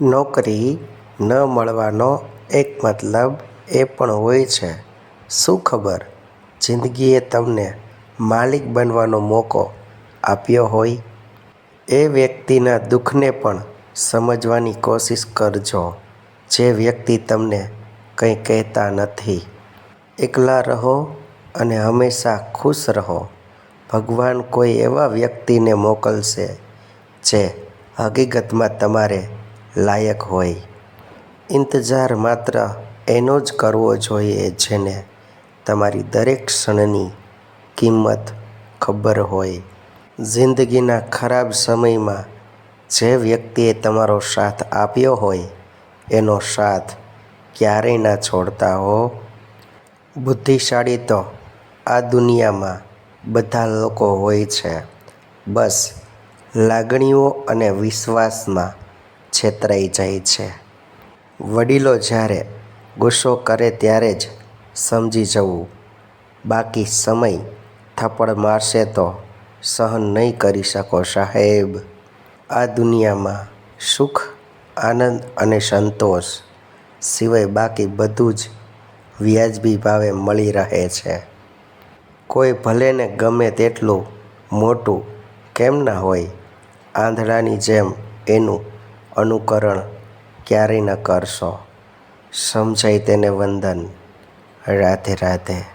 નોકરી ન મળવાનો એક મતલબ એ પણ હોય છે. શું ખબર જિંદગીએ તમને માલિક બનવાનો મોકો આપ્યો હોય? એ વ્યક્તિના દુઃખને પણ સમજવાની કોશિશ કરજો જે વ્યક્તિ તમને કંઈ કહેતા નથી. એકલા રહો અને હંમેશા ખુશ રહો. ભગવાન કોઈ એવા વ્યક્તિને મોકલશે જે હકીકતમાં તમારે લાયક હોય. ઇંતજાર માત્ર એનો જ કરવો જોઈએ જેને તમારી દરેક ક્ષણની કિંમત ખબર હોય. જિંદગીના ખરાબ સમયમાં જે વ્યક્તિએ તમારો સાથ આપ્યો હોય, એનો સાથ ક્યારેય ના છોડતા હો. બુદ્ધિશાળી તો આ દુનિયામાં બધા લોકો હોય છે બસ, લાગણીઓ અને વિશ્વાસમાં છેતરાઈ જાય છે. વડીલો જ્યારે ગુસ્સો કરે ત્યારે જ સમજી જવું બાકી સમય થપ્પડ મારશે તો સહન નહીં કરી શકો સાહેબ. આ દુનિયામાં સુખ, આનંદ અને સંતોષ સિવાય બાકી બધું જ વ્યાજબી ભાવે મળી રહે છે. કોઈ ભલેને ગમે તેટલું મોટું કેમ ના હોય આંધળાની જેમ એનું અનુકરણ ક્યારેય ન કરશો. સમજાય તેને વંદન. રાધે રાધે.